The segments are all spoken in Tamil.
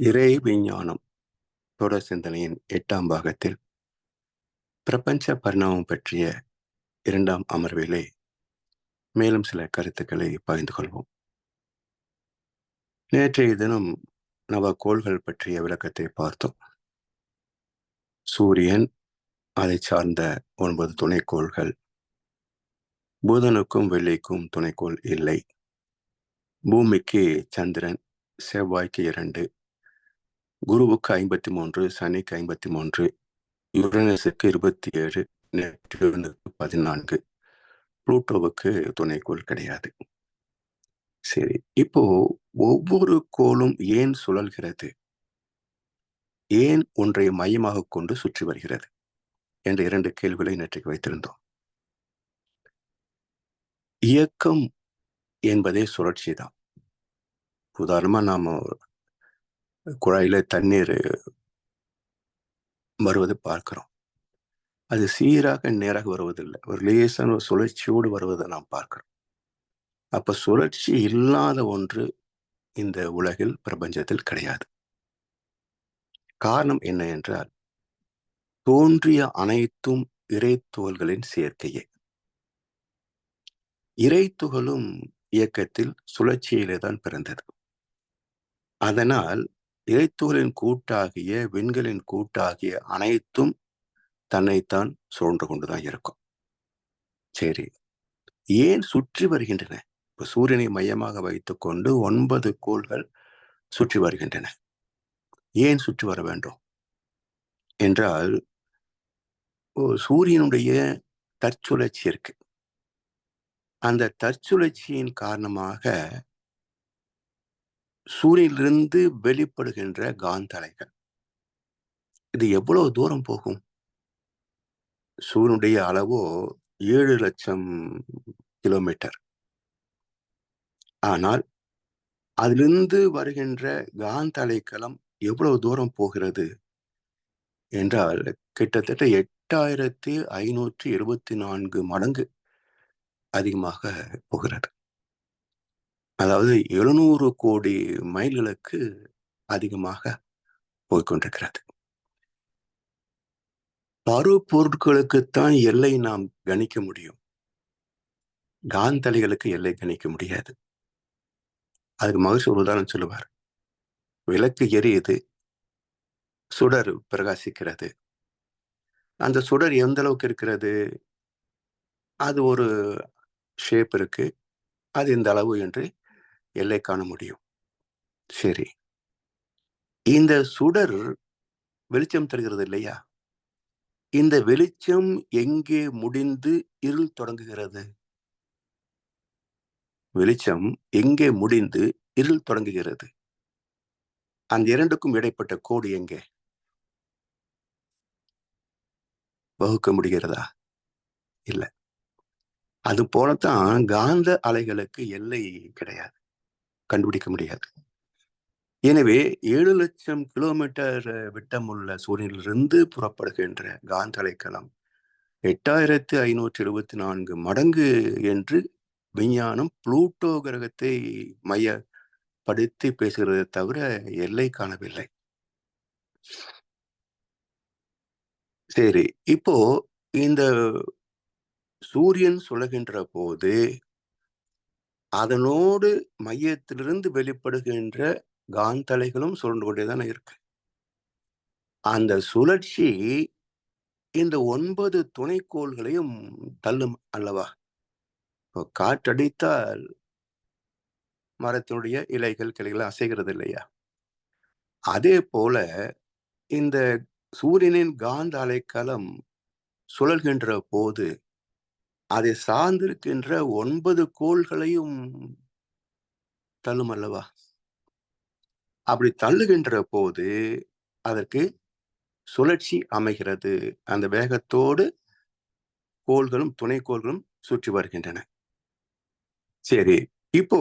இறை விஞ்ஞானம் தொடர் சிந்தனையின் எட்டாம் பாகத்தில் பிரபஞ்ச பரிணாமம் பற்றிய இரண்டாம் அமர்விலே மேலும் சில கருத்துக்களை பகிர்ந்து கொள்வோம். நேற்றைய தினம் நவகோள்கள் பற்றிய விளக்கத்தை பார்த்தோம். சூரியன் அதை சார்ந்த ஒன்பது துணைக்கோள்கள். புதனுக்கும் வெள்ளிக்கும் துணைக்கோள் இல்லை. பூமிக்கு சந்திரன் செவ்வாய்க்கு இரண்டு. குருவுக்கு ஐம்பத்தி மூன்று சனிக்கு ஐம்பத்தி மூன்று யுரனஸுக்கு இருபத்தி ஏழு நெப்டியூனுக்கு பதினான்கு. புளூட்டோவுக்கு துணைக்கோள் கிடையாது. சரி இப்போ ஒவ்வொரு கோளும் ஏன் சுழல்கிறது? ஏன் ஒன்றை மையமாக கொண்டு சுற்றி வருகிறது? என்ற இரண்டு கேள்விகளை நேற்றைக்கு வைத்திருந்தோம். இயக்கம் என்பதே சுழற்சி தான் உதாரணமா நாம குழாயில தண்ணீர் வருவது பார்க்கிறோம். அது சீராக நேராக வருவதில்லை. ஒரு லேசான ஒரு சுழற்சியோடு வருவதை நாம் பார்க்கிறோம். அப்ப சுழற்சி இல்லாத ஒன்று இந்த உலகில் பிரபஞ்சத்தில் கிடையாது. காரணம் என்ன என்றால் தோன்றிய அனைத்தும் இறைத்துகள்களின் சேர்க்கையே. இறைத்துகளும் இயக்கத்தில் சுழற்சியிலே தான் பிறந்தது. அதனால் இறைத்துகளின் கூட்டாகிய விண்களின் கூட்டாகிய அனைத்தும் தன்னைத்தான் சுழன்று கொண்டுதான் இருக்கும். சரி ஏன் சுற்றி வருகின்றன? இப்ப சூரியனை மையமாக வைத்துக் கொண்டு ஒன்பது கோள்கள் சுற்றி வருகின்றன. ஏன் சுற்றி வர வேண்டும்? என்றால் சூரியனுடைய தற்சுழற்சி இருக்கு. அந்த தற்சுழற்சியின் காரணமாக சூரியனிலிருந்து வெளிப்படுகின்ற காந்தலைகள். இது எவ்வளவு தூரம் போகும்? சூரியனுடைய அளவோ ஏழு லட்சம் கிலோமீட்டர். ஆனால் அதிலிருந்து வருகின்ற காந்தலைக்களம் எவ்வளவு தூரம் போகிறது? என்றால் கிட்டத்தட்ட எட்டாயிரத்தி ஐநூற்றி இருபத்தி நான்கு மடங்கு அதிகமாக போகிறது. அதாவது எழுநூறு கோடி மைல்களுக்கு அதிகமாக போய்கொண்டிருக்கிறது பரு பொருட்களுக்குத்தான் எல்லை நாம் கணிக்க முடியும். காந்தலைகளுக்கு எல்லை கணிக்க முடியாது. அதுக்கு மகிழ்ச்சி ஒரு உதாரணம் சொல்லுவார். விளக்கு எரியுது சுடர் பிரகாசிக்கிறது. அந்த சுடர் எந்த அளவுக்கு இருக்கிறது? அது ஒரு ஷேப் இருக்கு. அது இந்த அளவு என்று எல்லை காண முடியும். சரி. இந்த சுடர் வெளிச்சம் தருகிறது இல்லையா? இந்த வெளிச்சம் எங்கே முடிந்து இருள் தொடங்குகிறது? வெளிச்சம் எங்கே முடிந்து இருள் தொடங்குகிறது? அந்த இரண்டுக்கும் இடைப்பட்ட கோடு எங்கே? வகுக்க முடிகிறதா? இல்ல. அது போலத்தான் காந்த அலைகளுக்கு எல்லை கிடையாது. கண்டுபிடிக்க முடியாது. எனவே ஏழு லட்சம் கிலோமீட்டர் விட்டமுள்ள சூரியனிலிருந்து புறப்படுகின்ற காந்த அலைக்கலம் எட்டாயிரத்தி ஐநூற்றி எழுபத்தி நான்கு மடங்கு என்று விஞ்ஞானம் புளூட்டோ கிரகத்தை மையப்படுத்தி பேசுகிறதை தவிர எல்லை காணவில்லை. சரி இப்போ இந்த சூரியன் சுழகின்ற போது அதனோடு மையத்திலிருந்து வெளிப்படுகின்ற காந்தலைகளும் சுழண்டு கொண்டேதானே இருக்கு. அந்த சுழற்சி இந்த ஒன்பது துணைக்கோள்களையும் தள்ளும் அல்லவா? இப்போ காற்றடித்தால் மரத்தினுடைய இலைகள் கிளைகள் அசைகிறது இல்லையா? அதே போல இந்த சூரியனின் காந்த அலைக்காலம் சுழல்கின்ற போது அதை சார்ந்திருக்கின்ற ஒன்பது கோள்களையும் தள்ளும் அல்லவா அப்படி தள்ளுகின்ற போது அதற்கு சுழற்சி அமைகிறது. அந்த வேகத்தோடு கோள்களும் துணைக்கோள்களும் சுற்றி வருகின்றன. சரி இப்போ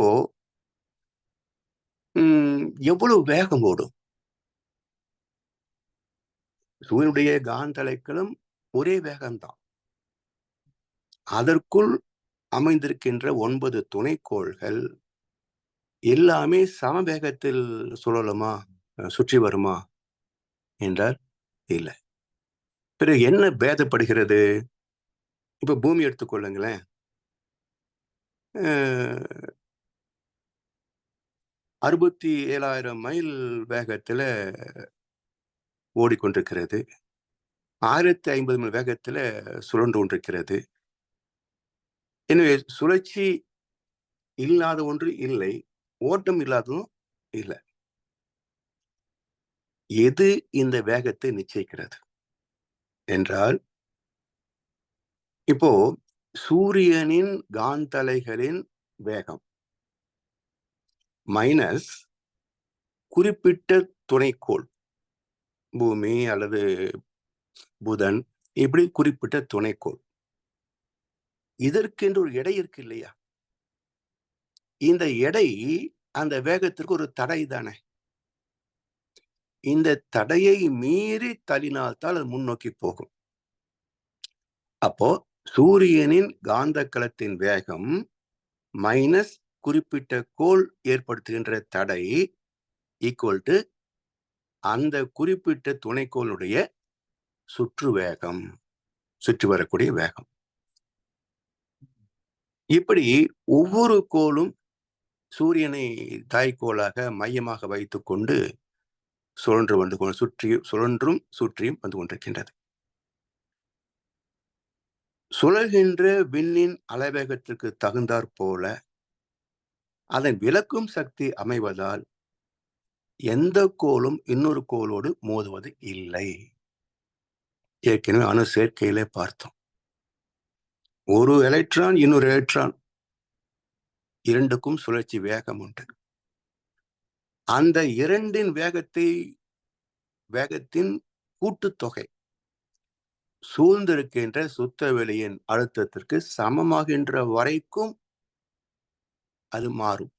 உம் எவ்வளவு வேகம் ஓடும்? சூரியனுடைய காந்தலைக்களும் ஒரே வேகம்தான். அதற்குள் அமைந்திருக்கின்ற ஒன்பது துணைக்கோள்கள் எல்லாமே சமவேகத்தில் சுழலுமா? சுற்றி வருமா? என்றால் இல்லை. பிறகு என்ன பேதப்படுகிறது? இப்ப பூமி எடுத்துக்கொள்ளுங்களேன் அறுபத்தி ஏழாயிரம் மைல் வேகத்துல ஓடிக்கொண்டிருக்கிறது. ஆயிரத்தி ஐம்பது மைல் வேகத்துல சுழன்று கொண்டிருக்கிறது. எனவே சுழற்சி இல்லாத ஒன்று இல்லை ஓட்டம் இல்லாததும் இல்லை. எது இந்த வேகத்தை நிச்சயிக்கிறது என்றால் இப்போ சூரியனின் காந்தலைகளின் வேகம் மைனஸ் குறிப்பிட்ட துணைக்கோள் பூமி அல்லது புதன் இப்படி குறிப்பிட்ட துணைக்கோள். இதற்கென்று ஒரு எடை இருக்கு இல்லையா? இந்த எடை அந்த வேகத்திற்கு ஒரு தடை தானே. இந்த தடையை மீறி தள்ளினால்தான் அது முன்னோக்கி போகும். அப்போ சூரியனின் காந்த களத்தின் வேகம் மைனஸ் குறிப்பிட்ட கோல் ஏற்படுத்துகின்ற தடை ஈக்குவல் டு அந்த குறிப்பிட்ட துணைக்கோளுடைய சுற்று வேகம் சுற்றி வரக்கூடிய வேகம். இப்படி ஒவ்வொரு கோளும் சூரியனை தாய்க்கோளாக மையமாக வைத்துக்கொண்டு சுழன்று வந்து சுற்றி சுழன்றும் சுற்றியும் வந்து கொண்டிருக்கின்றது. சுழல்கின்ற விண்ணின் அலைவேகத்திற்கு தகுந்தாற் போல அதன் விளக்கும் சக்தி அமைவதால் எந்த கோலும் இன்னொரு கோலோடு மோதுவது இல்லை. ஏற்கனவே அணு சேர்க்கையிலே பார்த்தோம். ஒரு எலக்ட்ரான் இன்னொரு எலக்ட்ரான். இரண்டுக்கும் சுழற்சி வேகம் உண்டு. அந்த இரண்டின் வேகத்தை வேகத்தின் கூட்டுத்தொகை சூழ்ந்திருக்கின்ற சுத்த வெளியின் அழுத்தத்திற்கு சமமாகின்ற வரைக்கும் அது மாறும்.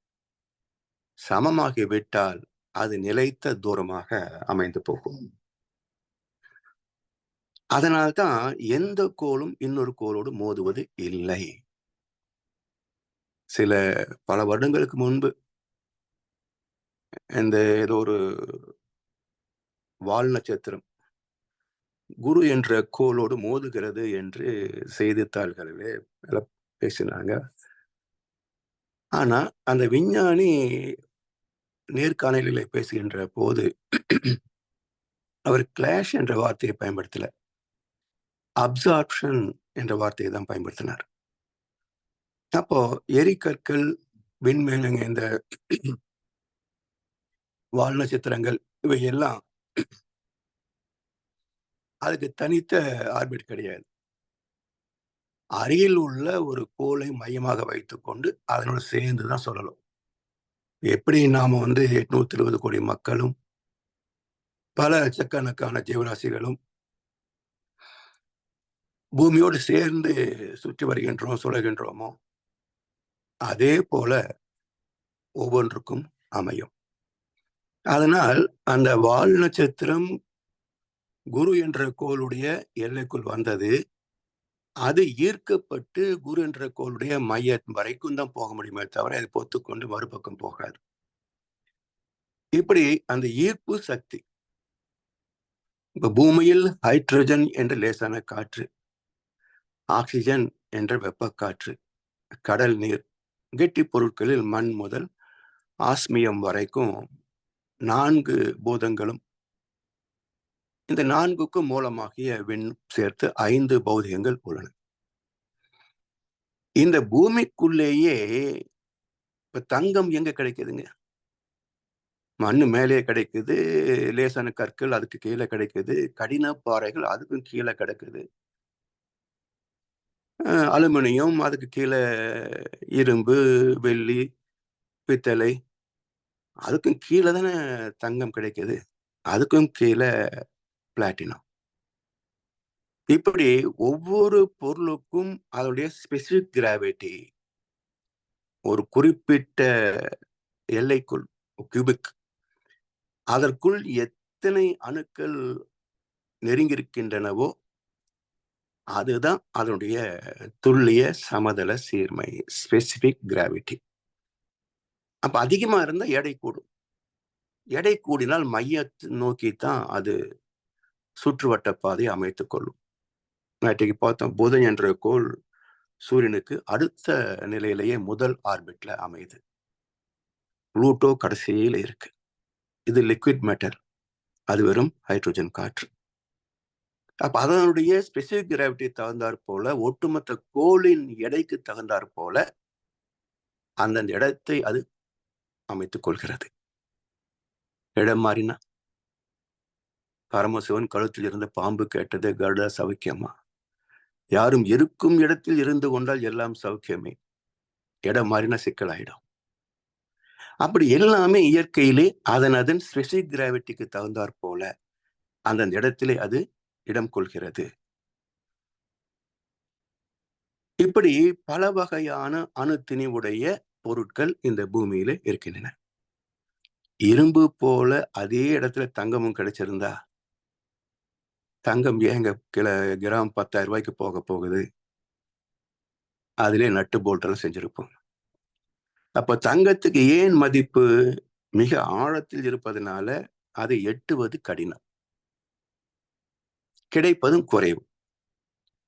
சமமாகிவிட்டால் அது நிலைத்த தூரமாக அமைந்து போகும். அதனால்தான் எந்த கோலும் இன்னொரு கோலோடு மோதுவது இல்லை. சில பல வருடங்களுக்கு முன்பு இந்த ஏதோ ஒரு வால் நட்சத்திரம் குரு என்ற கோலோடு மோதுகிறது என்று செய்தித்தாள்களிலே பேசினாங்க. ஆனா அந்த விஞ்ஞானி நேர்காணலில் பேசுகின்ற போது அவர் கிளாஷ் என்ற வார்த்தையை பயன்படுத்தல. அப்சார்ப்ஷன் என்ற வார்த்தையை தான் பயன்படுத்தினார். அப்போ எரிக்கற்கள் விண்மேலுங்க இந்த வால் நட்சத்திரங்கள் இவை எல்லாம் அதுக்கு தனித்த ஆர்பிட் கிடையாது. அருகில் உள்ள ஒரு கோளை மையமாக வைத்துக்கொண்டு அதனோட சேர்ந்து தான் சொல்லலாம் எப்படி நாம வந்து எட்நூத்தி இருபது கோடி மக்களும் பல லட்சக்கணக்கான ஜீவராசிகளும் பூமியோடு சேர்ந்து சுற்றி வருகின்றோம் சுழகின்றோமோ அதே போல ஒவ்வொன்றுக்கும் அமையும். அதனால் அந்த வால் நட்சத்திரம் குரு என்ற கோளுடைய எல்லைக்குள் வந்தது. அது ஈர்க்கப்பட்டு குரு என்ற கோளுடைய மையம் வரைக்கும் தான் போக முடியுமே தவிர அதை பொத்துக்கொண்டு மறுபக்கம் போகாது. இப்படி அந்த ஈர்ப்பு சக்தி இப்ப பூமியில் ஹைட்ரஜன் என்ற லேசான காற்று ஆக்சிஜன் என்ற வெப்பக்காற்று கடல் நீர் கெட்டி பொருட்களில் மண் முதல் ஆஸ்மியம் வரைக்கும் நான்கு பூதங்களும் இந்த நான்குக்கும் மூலமாகிய விண் சேர்த்து ஐந்து பௌதிகங்கள் உள்ளன. இந்த பூமிக்குள்ளேயே இப்ப தங்கம் எங்க கிடைக்குதுங்க? மண்ணு மேலே கிடைக்குது லேசான கற்கள் அதுக்கு கீழே கிடைக்குது கடின பாறைகள் அதுக்கும் கீழே கிடைக்குது. அலுமினியம் அதுக்கு கீழே இரும்பு வெள்ளி பித்தளை. அதுக்கும் கீழே தானே தங்கம் கிடைக்குது. அதுக்கும் கீழே பிளாட்டினம். இப்படி ஒவ்வொரு பொருளுக்கும் அதனுடைய ஸ்பெசிஃபிக் கிராவிட்டி. ஒரு குறிப்பிட்ட எல்லைக்குள் கியூபிக். அதற்குள் எத்தனை அணுக்கள் நெருங்கியிருக்கின்றனவோ அதுதான் அதனுடைய துல்லிய சமதள சீர்மை ஸ்பெசிபிக் கிராவிட்டி அப்ப அதிகமா இருந்தா எடை கூடும். எடை கூடினால் மையத்தை நோக்கித்தான் அது சுற்றுவட்ட பாதை அமைத்துக் கொள்ளும். நேற்றைக்கு பார்த்தோம் புதன் என்ற கோள் சூரியனுக்கு அடுத்த நிலையிலேயே முதல் ஆர்பிட்ல அமையுது. புளூட்டோ கடைசியில் இருக்கு. இது லிக்விட் மேட்டர் அது வெறும் ஹைட்ரோஜன் காற்று. அப்ப அதனுடைய ஸ்பெசிபிக் கிராவிட்டி தகுந்தாற் போல ஒட்டுமொத்த கோளின் எடைக்கு தகுந்தாற் போல அந்தந்த இடத்தை அது அமைத்துக் கொள்கிறது. இடம் மாறினா? பரமசிவன் கழுத்தில் இருந்த பாம்பு கேட்டது கருட சௌக்கியமா? யாரும் இருக்கும் இடத்தில் இருந்து கொண்டால் எல்லாம் சௌக்கியமே. இடம் மாறினா சிக்கலாயிடும் அப்படி எல்லாமே இயற்கையிலே அதன் அதன் ஸ்பெசிபிக் கிராவிட்டிக்கு தகுந்தாற் போல அந்தந்த இடத்திலே அது இடம் கொள்கிறது. இப்படி பல வகையான அணுத்திணிவுடைய பொருட்கள் இந்த பூமியில இருக்கின்றன. இரும்பு போல அதே இடத்துல தங்கமும் கிடைச்சிருந்தா தங்கம் ஏங்க கில கிராம் பத்தாயிரம் ரூபாய்க்கு போக போகுது. அதிலே நட்டு போல்ட்டெல்லாம் செஞ்சிருப்போம். அப்ப தங்கத்துக்கு ஏன் மதிப்பு மிக ஆழத்தில் இருப்பதனால அதை எட்டுவது கடினம். கிடைப்பதும் குறைவு.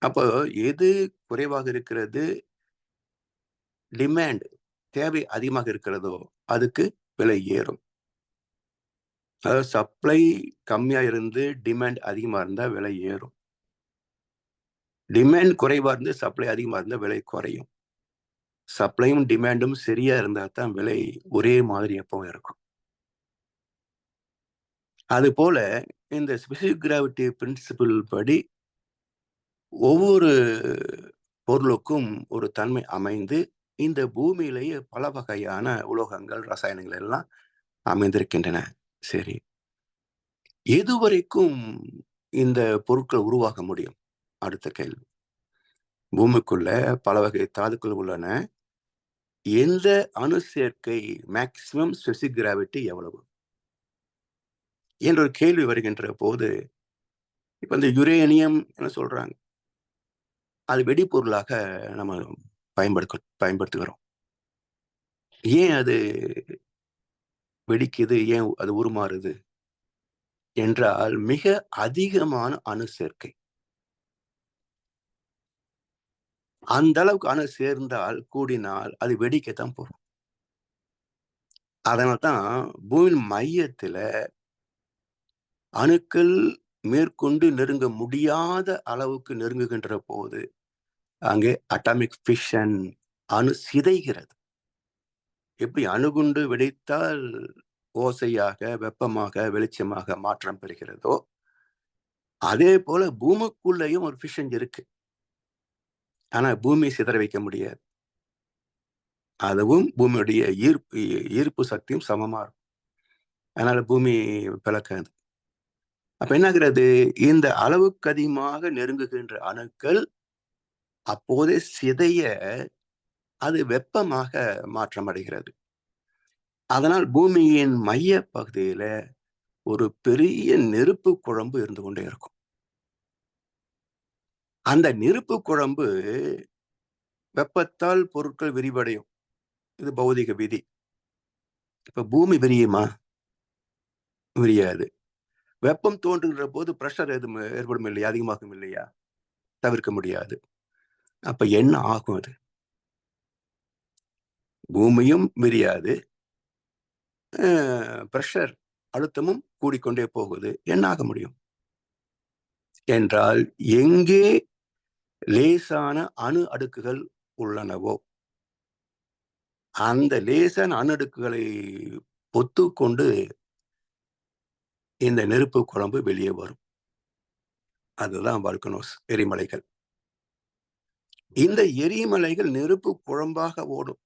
அப்போ எது குறைவாக இருக்கிறது? டிமாண்ட் தேவை அதிகமாக இருக்கிறதோ அதுக்கு விலை ஏறும். அதாவது சப்ளை கம்மியா இருந்து டிமாண்ட் அதிகமா இருந்தா விலை ஏறும். டிமாண்ட் குறைவா இருந்து சப்ளை அதிகமா இருந்தா விலை குறையும். சப்ளையும் டிமாண்டும் சரியா இருந்தா தான் விலை ஒரே மாதிரி எப்பவும் இருக்கும் அது போல இந்த ஸ்பெசிஃபிக் கிராவிட்டி பிரின்சிபிள் படி ஒவ்வொரு பொருளுக்கும் ஒரு தன்மை அமைந்து இந்த பூமியிலேயே பல வகையான உலோகங்கள் ரசாயனங்கள் எல்லாம் அமைந்திருக்கின்றன. சரி. எதுவரைக்கும் இந்த பொருட்கள் உருவாக முடியும்? அடுத்த கேள்வி. பூமிக்குள்ள பல வகை தாதுக்கள் உள்ளன. எந்த அணு சேர்க்கை மேக்சிமம் ஸ்பெசிக் கிராவிட்டி எவ்வளவு? என்ற ஒரு கேள்வி வருகின்ற போது இப்போ இந்த யுரேனியம் என்ன சொல்றாங்க? அது வெடிப்பொருளாக நம்ம பயன்படுத்த பயன்படுத்துகிறோம். ஏன் அது வெடிக்குது? ஏன் அது உருமாறுது? என்றால் மிக அதிகமான அணு சேர்க்கை. அந்த அளவுக்கு அணு சேர்ந்தால் கூடினால் அது வெடிக்கத்தான் போகும். அதனால்தான் பூமியின் மையத்துல அணுக்கள் மேற்கொண்டு நெருங்க முடியாத அளவுக்கு நெருங்குகின்ற போது அங்கே அட்டாமிக் ஃபிஷன் அணு சிதைகிறது. எப்படி அணுகுண்டு வெடித்தால் ஓசையாக வெப்பமாக வெளிச்சமாக மாற்றம் பெறுகிறதோ அதே போல பூமிக்குள்ளேயும் ஒரு ஃபிஷன் இருக்கு. ஆனா பூமி சிதற வைக்க முடியாது. அதுவும் பூமியுடைய ஈர்ப்பு ஈர்ப்பு சக்தியும் சமமா இருக்கும். அதனால பூமி பிளக்காது. அப்ப என்னாகிறது? இந்த அளவுக்கு அதிகமாக நெருங்குகின்ற அணுக்கள் அப்போதே சிதைய அது வெப்பமாக மாற்றமடைகிறது. அதனால் பூமியின் மைய பகுதியில ஒரு பெரிய நெருப்பு குழம்பு இருந்து கொண்டே இருக்கும். அந்த நெருப்பு குழம்பு வெப்பத்தால் பொருட்கள் விரிவடையும். இது பௌதிக விதி. இப்ப பூமி விரியுமா? விரியாது. வெப்பம் தோன்றுகிற போது ப்ரெஷர் எதுவும் ஏற்படும் இல்லையா? அதிகமாகும் இல்லையா? தவிர்க்க முடியாது. அப்ப என்ன ஆகும் அது? பூமியும் விரியாது. ப்ரெஷர் அழுத்தமும் கூடிக்கொண்டே போகுது. என்ன ஆக முடியும்? என்றால் எங்கே லேசான அணு அடுக்குகள் உள்ளனவோ அந்த லேசான அணு அடுக்குகளை பொத்துக்கொண்டு இந்த நெருப்பு குழம்பு வெளியே வரும். அதுதான் வால்கனோஸ் எரிமலைகள். இந்த எரிமலைகள் நெருப்பு குழம்பாக ஓடும்.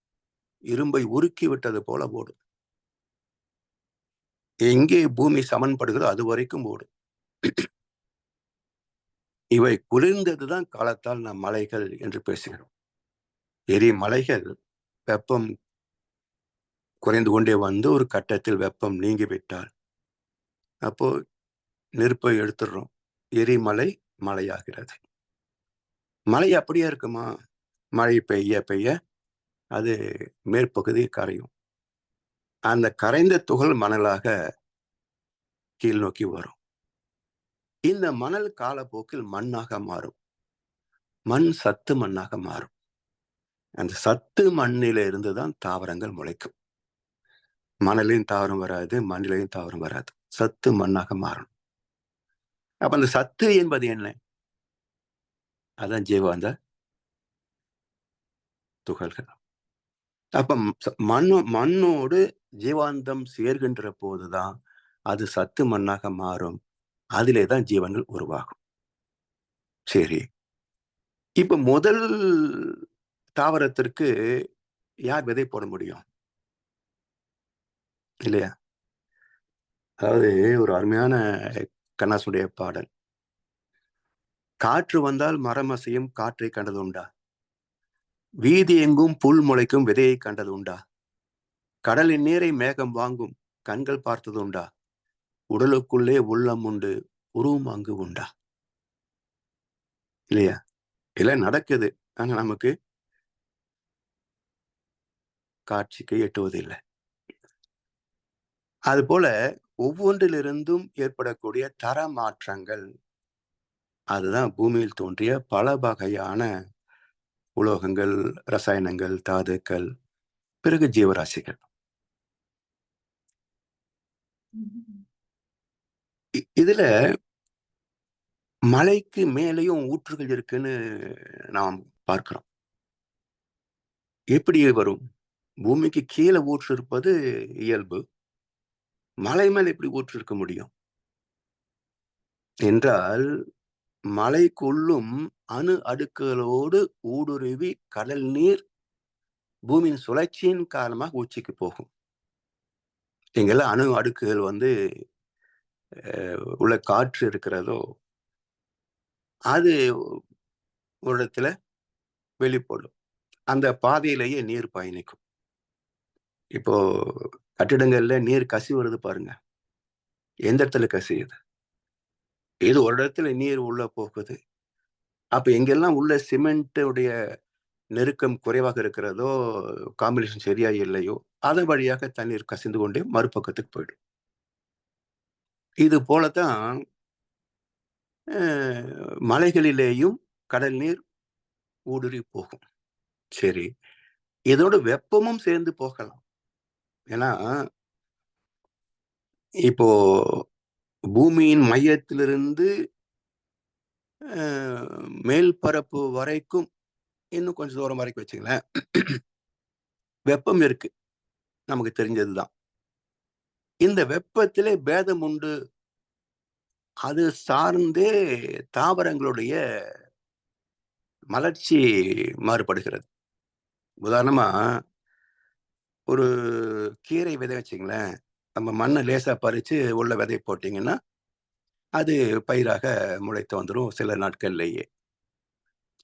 இரும்பை உருக்கி விட்டது போல ஓடும். எங்கே பூமி சமன்படுகிறதோ அது வரைக்கும் ஓடும். இவை குளிர்ந்ததுதான் காலத்தால் நாம் மலைகள் என்று பேசுகிறோம். எரிமலைகள் வெப்பம் குறைந்து கொண்டே வந்து ஒரு கட்டத்தில் வெப்பம் நீங்கிவிட்டால் அப்போ நெருப்பை எடுத்துடுறோம் எரிமலை மழையாகிறது மழை அப்படியே இருக்குமா? மழை பெய்ய பெய்ய அது மேற்பகுதி கரையும். அந்த கரைந்த துகள் மணலாக கீழ் நோக்கி வரும். இந்த மணல் காலப்போக்கில் மண்ணாக மாறும். மண் சத்து மண்ணாக மாறும். அந்த சத்து மண்ணில இருந்து தான் தாவரங்கள் முளைக்கும். மணலையும் தாவரம் வராது மண்ணிலையும் தாவரம் வராது. சத்து மண்ணாக மாறணும். அப்ப அந்த சத்து என்பது என்ன? அதான் ஜீவாந்த துகள்கள். அப்ப மண்ணு மண்ணோடு ஜீவாந்தம் சேர்கின்ற போதுதான் அது சத்து மண்ணாக மாறும். அதிலே தான் ஜீவன்கள் உருவாகும். சரி. இப்ப முதல் தாவரத்திற்கு யார் விதை போட முடியும்? இல்லையா? அதாவது ஒரு அருமையான கண்ணாசுடைய பாடல். காற்று வந்தால் மரம் அசையும் காற்றை கண்டது உண்டா? வீதி எங்கும் புல் முளைக்கும் விதையை கண்டது உண்டா? கடலின் நீரை மேகம் வாங்கும் கண்கள் பார்த்தது உண்டா? உடலுக்குள்ளே உள்ளம் உண்டு உருவம் அங்கு உண்டா? இல்லையா? இல்ல நடக்குது. ஆனா நமக்கு காட்சிக்கு எட்டுவது இல்லை அதுபோல ஒவ்வொன்றிலிருந்தும் ஏற்படக்கூடிய தர மாற்றங்கள் அதுதான் பூமியில் தோன்றிய பல வகையான உலோகங்கள் ரசாயனங்கள் தாதுக்கள் பிறகு ஜீவராசிகள். இதுல மலைக்கு மேலேயும் ஊற்றுகள் இருக்குன்னு நாம் பார்க்கிறோம். எப்படி வரும்? பூமிக்கு கீழே ஊற்று இருப்பது இயல்பு. மலை மேல எப்படி ஊற்று இருக்க முடியும்? என்றால் மலைக்குள்ளும் அணு அடுக்குகளோடு ஊடுருவி கடல் நீர் பூமியின் சுழற்சியின் காரணமாக உச்சிக்கு போகும். எங்கெல்லாம் அணு அடுக்குகள் வந்து உள்ள காற்று இருக்கிறதோ அது ஒரு இடத்துல வெளிப்படும். அந்த பாதையிலேயே நீர் பயணிக்கும். இப்போ கட்டிடங்கள்ல நீர் கசி வருது பாருங்க. எந்த இடத்துல கசியுது இது ஒரு இடத்துல நீர் உள்ள போகுது. அப்ப எங்கெல்லாம் உள்ள சிமெண்ட்டுடைய நெருக்கம் குறைவாக இருக்கிறதோ காம்பினேஷன் சரியா இல்லையோ அதன் வழியாக தண்ணீர் கசிந்து கொண்டே மறுபக்கத்துக்கு போயிடும். இது போலத்தான் மலைகளிலேயும் கடல் நீர் ஊடுருவி போகும். சரி. இதோட வெப்பமும் சேர்ந்து போகலாம். ஏன்னா இப்போ பூமியின் மையத்திலிருந்து மேல் பரப்பு வரைக்கும் இன்னும் கொஞ்சம் தூரம் வரைக்கும் வச்சுங்களேன். வெப்பம் இருக்கு. நமக்கு தெரிஞ்சதுதான். இந்த வெப்பத்திலே பேதம் உண்டு. அது சார்ந்தே தாவரங்களுடைய மலர்ச்சி மாறுபடுகிறது. உதாரணமா ஒரு கீரை விதை வச்சிங்களேன். நம்ம மண்ணை லேசாக பறித்து உள்ள விதை போட்டிங்கன்னா அது பயிராக முளைத்து வந்துடும் சில நாட்கள்லேயே.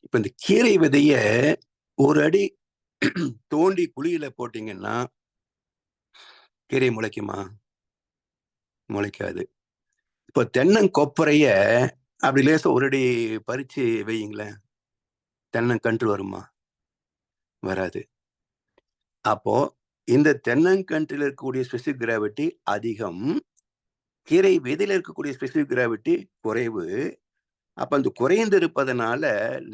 இப்போ இந்த கீரை விதைய ஒரு அடி தோண்டி குழியில் போட்டிங்கன்னா கீரை முளைக்குமா? முளைக்காது. இப்போ தென்னங்கொப்பரைய அப்படி லேசாக ஒரு அடி பறித்து வையுங்களேன். தென்னங்கன்று வருமா? வராது. அப்போது இந்த தென்னங்கன்றில் இருக்கக்கூடிய ஸ்பெசிபிக் கிராவிட்டி அதிகம். கீரை விதையில் இருக்கக்கூடிய ஸ்பெசிபிக் கிராவிட்டி குறைவு. அப்ப அந்த குறைந்து இருப்பதனால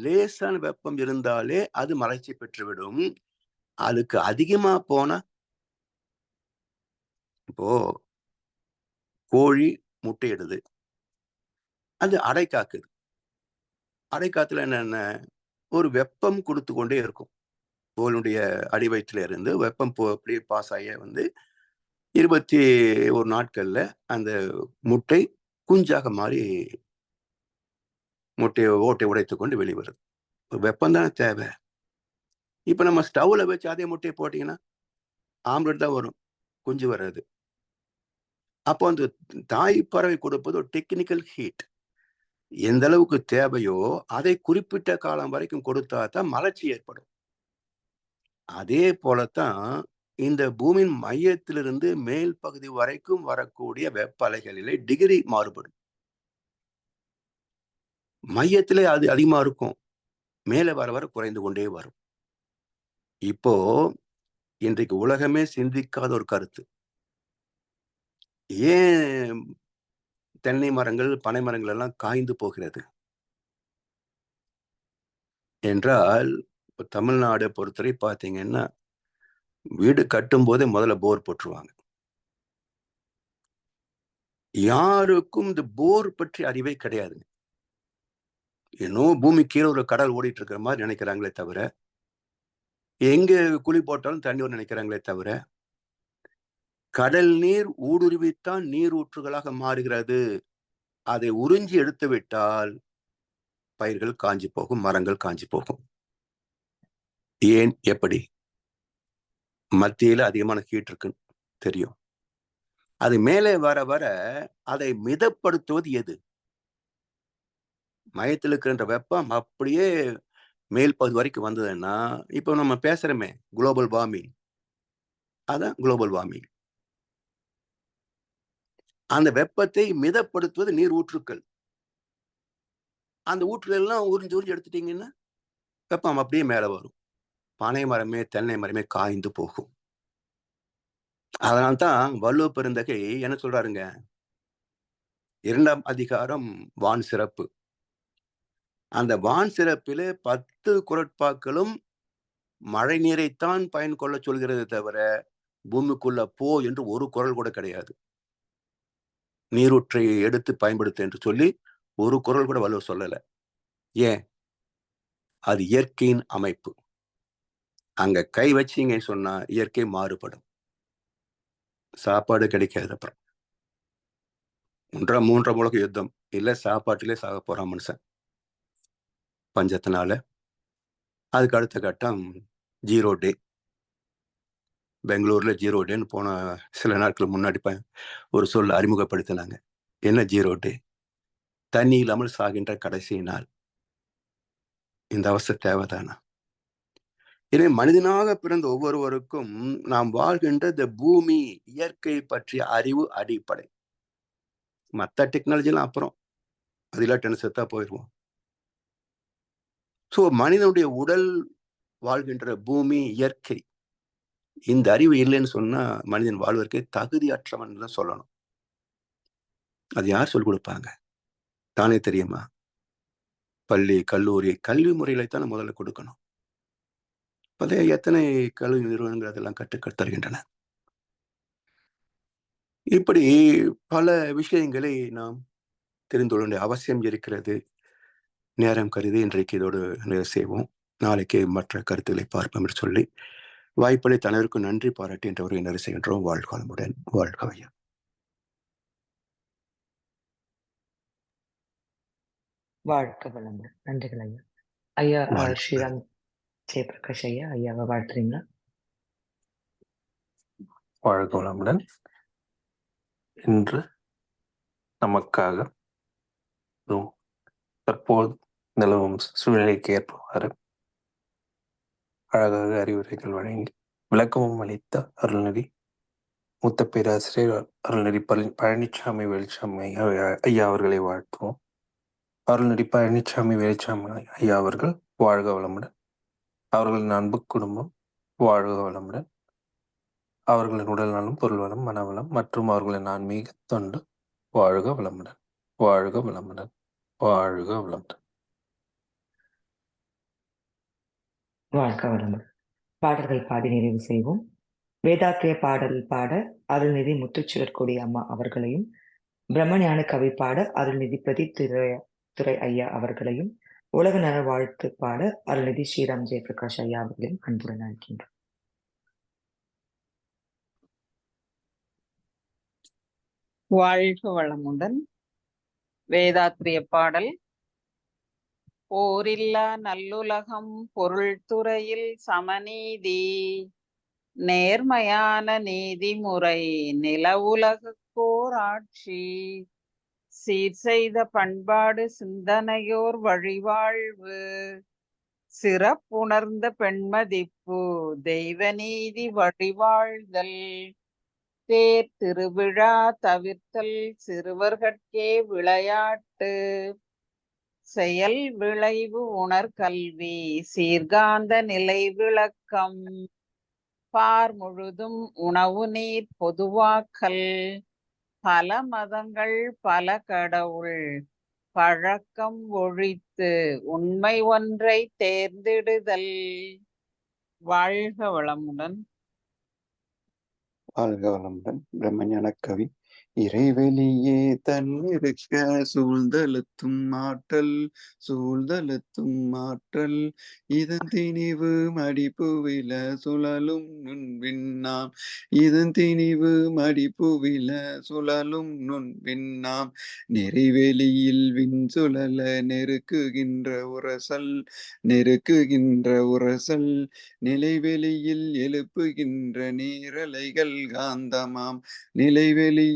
லேசான வெப்பம் இருந்தாலே அது மலர்ச்சி பெற்றுவிடும். அதுக்கு அதிகமா போனா இப்போ கோழி முட்டையிடுது. அது அடை காக்குது அடை காத்துல என்னென்ன? ஒரு வெப்பம் கொடுத்து கொண்டே இருக்கும். கோளுடைய அடிவயிற்றுல இருந்து வெப்பம் போ அப்படியே பாஸ் ஆகிய வந்து இருபத்தி ஒரு நாட்களில் அந்த முட்டை குஞ்சாக மாறி முட்டையை ஓட்டை உடைத்து கொண்டு வெளிவருது வெப்பம் தானே தேவை. இப்போ நம்ம ஸ்டவ்ல வச்சு அதே முட்டையை போட்டிங்கன்னா ஆம்லெட் தான் வரும். குஞ்சு வராது. அப்போ அந்த தாய் பறவை கொடுப்பது ஒரு டெக்னிக்கல் ஹீட் எந்த அளவுக்கு தேவையோ அதை குறிப்பிட்ட காலம் வரைக்கும் கொடுத்தா தான் மலர்ச்சி ஏற்படும். அதே போலத்தான் இந்த பூமியின் மையத்திலிருந்து மேல் பகுதி வரைக்கும் வரக்கூடிய வெப்ப அலைகளிலே டிகிரி மாறுபடும். மையத்திலே அது அதிகமா இருக்கும். மேலே வர வர குறைந்து கொண்டே வரும். இப்போ இன்றைக்கு உலகமே சிந்திக்காத ஒரு கருத்து. ஏன் தென்னை மரங்கள் பனை மரங்கள் எல்லாம் காய்ந்து போகிறது? என்றால் இப்போ தமிழ்நாடு பொறுத்தவரை பார்த்தீங்கன்னா வீடு கட்டும் போதே முதல்ல போர் போட்டுருவாங்க. யாருக்கும் இந்த போர் பற்றி அறிவே கிடையாதுங்க. இன்னும் பூமி கீழே ஒரு கடல் ஓடிட்டு இருக்கிற மாதிரி நினைக்கிறாங்களே தவிர எங்க குழி போட்டாலும் தண்ணி நினைக்கிறாங்களே தவிர கடல் நீர் ஊடுருவித்தான் நீரூற்றுகளாக மாறுகிறது. அதை உறிஞ்சி எடுத்து விட்டால் பயிர்கள் காஞ்சி போகும் மரங்கள் காஞ்சி போகும். ஏன் எப்படி? மத்தியில அதிகமான ஹீட் இருக்குன்னு தெரியும். அது மேலே வர வர அதை மிதப்படுத்துவது எது? மயத்தில் இருக்கின்ற வெப்பம் அப்படியே மேல் பகுதி வரைக்கும் வந்ததுன்னா இப்போ நம்ம பேசுறோமே குளோபல் வார்மிங் அதான் குளோபல் வார்மிங் அந்த வெப்பத்தை மிதப்படுத்துவது நீர் ஊற்றுக்கள். அந்த ஊற்றுகள் எல்லாம் உறிஞ்சு உறிஞ்சு எடுத்துட்டீங்கன்னா வெப்பம் அப்படியே மேலே வரும். பனை மரமே தென்னை மரமே காய்ந்து போகும். அதனால்தான் வள்ளுவ பெருந்தகை என்ன சொல்றாருங்க? இரண்டாம் அதிகாரம் வான் சிறப்பு. அந்த வான் சிறப்பிலே பத்து குரட்பாக்களும் மழை நீரைத்தான் பயன் கொள்ள சொல்கிறது தவிர பூமிக்குள்ள போ என்று ஒரு குரல் கூட கிடையாது. நீரூற்றை எடுத்து பயன்படுத்து என்று சொல்லி ஒரு குரல் கூட வலுவ சொல்லலை. ஏன்? அது இயற்கையின் அமைப்பு. அங்க கை வச்சிங்க சொன்னா இயற்கை மாறுபடும். சாப்பாடு கிடைக்காது அப்புறம். ஒன்றரை மூன்றரை முழக்க யுத்தம். இல்ல சாப்பாட்டிலே சாக போறான் மனுஷன். பஞ்சத்தினால. அதுக்கு அடுத்த கட்டம் ஜீரோ டே. பெங்களூர்ல ஜீரோ டேன்னு போன சில நாட்கள் முன்னாடி ஒரு சொல் அறிமுகப்படுத்தினாங்க. என்ன ஜீரோ டே? தண்ணி இல்லாமல் சாகின்ற கடைசி நாள். இந்த அவஸ்தை தேவைதானா? எனவே மனிதனாக பிறந்த ஒவ்வொருவருக்கும் நாம் வாழ்கின்ற இந்த பூமி இயற்கை பற்றிய அறிவு அடிப்படை. மற்ற டெக்னாலஜிலாம் அப்புறம். அதெல்லாம் டென்ஸ் செத்தா போயிடுவோம் ஸோ மனிதனுடைய உடல் வாழ்கின்ற பூமி இயற்கை. இந்த அறிவு இல்லைன்னு சொன்னா மனிதன் வாழ்வதற்கு தகுதியற்றவன் தான் சொல்லணும். அது யார் சொல்லிக் கொடுப்பாங்க? தானே தெரியுமா? பள்ளி கல்லூரி கல்வி முறையில தான் முதல்ல கொடுக்கணும். அதே எத்தனை கல்வி நிறுவனங்கள் அதெல்லாம் கற்றுக் தருகின்றன? இப்படி பல விஷயங்களை நாம் தெரிந்து கொள்ள வேண்டிய அவசியம் இருக்கிறது. நேரம் கருதி இன்றைக்கு இதோடு நிறைவு செய்வோம். நாளைக்கு மற்ற கருத்துக்களை பார்ப்போம் என்று சொல்லி வாய்ப்பளை தலைவருக்கு நன்றி பாராட்டி என்ற உரையை நிறைவு செய்கின்றோம். வாழ்காலமுடன் வாழ்க ஐயா வாழ்க்க வளமுடன். நன்றிகள் ஐயா. ஐயா ஸ்ரீராம். ஜெயபிரகாஷ் ஐயா ஐயாவை வாழ்த்துறீங்களா? வாழ்க இன்று நமக்காக தற்போது நிலவும் சூழ்நிலைக்கு ஏற்பவாறு அழகாக அறிவுரைகள் வழங்கி விளக்கமும் அளித்த அருள்நெறி மூத்த பேராசிரியர் அருள்நெறி பழனிசாமி வெளிச்சாமி ஐயா அவர்களை வாழ்த்துவோம். அருள்நெறி பழனிசாமி வெளிச்சாமி ஐயா அவர்கள் வாழ்க வளமுடன். அவர்களின் அன்பு குடும்பம் வாழ்க வளமுடன் அவர்களின் உடல் நலம் பொருள் வளம் மனவளம் மற்றும் அவர்களின் ஆன்மீக தொண்டு வாழ்க வளமுடன் வாழ்க வளமுடன் வாழ்க வளமுடன். வாழ்க வளமுடன். பாடல்கள் பாடி நிறைவு செய்வோம். வேதாத்திரிய பாடல் பாட அருள்நிதி முத்துச்சுடற்கொடி அம்மா அவர்களையும் பிரம்மஞான கவி பாட அருள்நிதி பிரதீப் துறை துறை ஐயா அவர்களையும் உலக நல வாழ்த்து பாட அருள்நிதி ஸ்ரீராம் ஜெயபிரகாஷ் ஐயா அவர்களையும் அன்புடன் அழைக்கின்றோம். வாழ்க வளமுடன். வேதாத்திரிய பாடல். போரில்லா நல்லுலகம் பொருள் துறையில் சமநீதி. நேர்மையான நீதிமுறை நில உலகக்கோர் ஆட்சி சீர் செய்த பண்பாடு சிந்தனையோர் வழிவாழ்வு. சிறப்புணர்ந்த பெண்மதிப்பு தெய்வ நீதி வழிவாழ்தல். தேர் திருவிழா தவிர்த்தல் சிறுவர்கட்கே விளையாட்டு. செயல் விளைவு உணர்கல்வி சீர்காந்த நிலை விளக்கம். பார் முழுதும் உணவு நீர் பொதுவாக்கல். பல மதங்கள் பல கடவுள். பழக்கம் ஒழித்து உண்மை ஒன்றை தேர்ந்திடுதல். வாழ்க வளமுடன். வாழ்க வளமுடன். பிரம்மஞான கவி. இறைவெளியே தன்னிருக்க சூழ்தலத்தும் ஆற்றல் சூழ்தலத்தும் ஆற்றல். இதன் திணிவு மடிப்புவில சுழலும் நுண் இதன் திணிவு மடிப்புவில சுழலும் நுண் நெறிவெளியில் விண் சுழல நெருக்குகின்ற உரசல் நெருக்குகின்ற உரசல். நிலைவெளியில் எழுப்புகின்ற நீரலைகள் காந்தமாம்.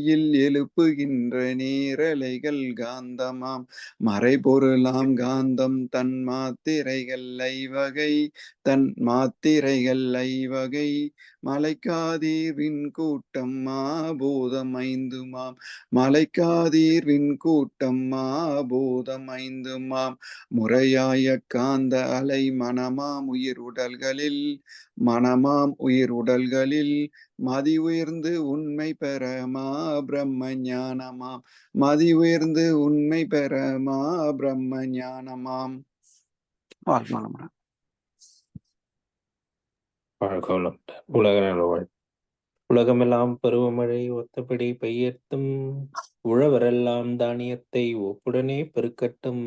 நிலைவெளியில் எழுப்புகின்ற நீரலைகள் காந்தமாம். மறைபொருளாம் காந்தம் தன் மாத்திரைகள் ஐவகை தன் மாத்திரைகள் ஐவகை. மலைக்காதீர்வின் கூட்டம் மாபூதம் ஐந்துமாம். மலைக்காதீர்வின் கூட்டம் மாபூதம் ஐந்துமாம். முறையாய காந்த அலை மனமாம் உயிர் உடல்களில் மனமாம் உயிர் உடல்களில் மதி உயர்ந்து உண்மை பெற மா பிரம்ம ஞானமாம். மதி உயர்ந்து உண்மை பெற மா பிரம்ம ஞானமாம். வாழ்க உலக நலவாழ் உலகமெல்லாம் பருவமழை ஒத்தபடி பெய்யட்டும் உழவரெல்லாம் தானியத்தை ஒப்புடனே பெருக்கட்டும்.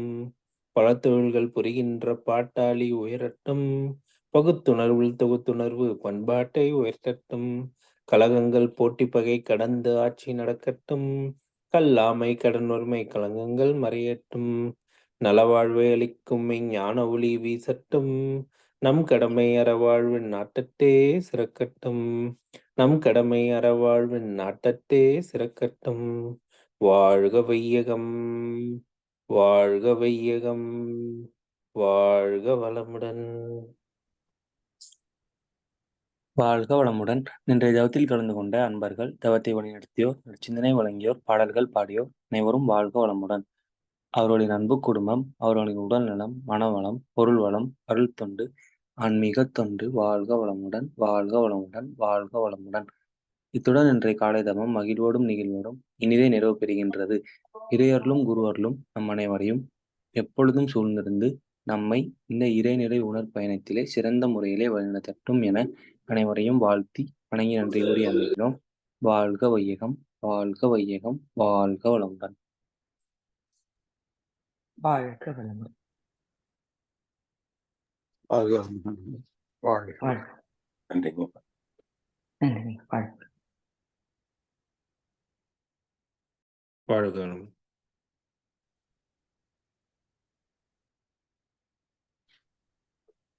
பல தொழில்கள் புரிகின்ற பாட்டாளி உயரட்டும். பகுத்துணர்வில் தொகுத்துணர்வு பண்பாட்டை உயர்த்தட்டும். கழகங்கள் போட்டி பகை கடந்து ஆட்சி நடக்கட்டும். கல்லாமை கடனுரிமை கலங்கங்கள் மறையட்டும். நலவாழ்வை அளிக்கும் ஞான ஒளி வீசட்டும். நம் கடமை அறவாழ்வின் நாட்டத்தே சிறக்கட்டும். நம் கடமை அறவாழ்வின் நாட்டத்தே சிறக்கட்டும். வாழ்க வையகம் வாழ்க வையகம் வாழ்க வளமுடன். வாழ்க வளமுடன். இன்றைய தவத்தில் கலந்து கொண்ட அன்பர்கள் தவத்தை வழிநடத்தியோர் சிந்தனை வழங்கியோர் பாடல்கள் பாடியோர் அனைவரும் வாழ்க வளமுடன். அவர்களின் அன்பு குடும்பம் அவர்களின் உடல் நலம் மனவளம் பொருள் வளம் அருள் தொண்டு ஆன்மீக தொண்டு வாழ்க வளமுடன் வாழ்க வளமுடன் வாழ்க வளமுடன். இத்துடன் இன்றைய காலை தவம் மகிழ்வோடும் நிகழ்வோடும் இனிதே நிறைவு பெறுகின்றது. இறையர்களும் குருவர்களும் நம் அனைவரையும் எப்பொழுதும் சூழ்ந்திருந்து நம்மை இந்த இறைநிலை உணர் பயணத்திலே சிறந்த முறையிலே வழிநடத்தட்டும் என அனைவரையும் வாழ்த்தி வணங்கி நன்றி கூறி அமைகிறோம் வாழ்க வையகம் வாழ்க வையகம் வாழ்க வளமுடன். வாழ்க வளமுடன். வாழ்க வளமுடன். வாழ்க வாழ்க. நன்றிங்க நன்றி வாழ்க வாழ்க வளமுடன்.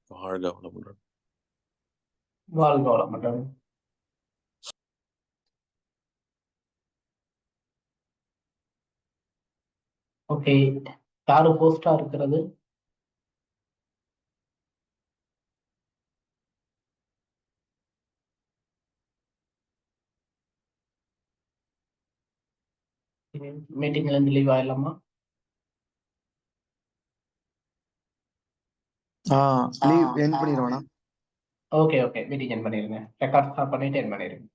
வாழ்க வளமுடன். வாழ்க வளமுடன் ஓகே யாரு ஹோஸ்டா இருக்கிறது? மீட்டிங்ல இருந்து லீவ் ஆயிடலாமா? ஆ லீவ் என் பண்ணிடுவேண்ணா ஓகே ஓகே மீட்டிங் என் பண்ணிருங்க ரெக்கார்ட் ஸ்டாப் பண்ணிட்டு என் பண்ணிருங்க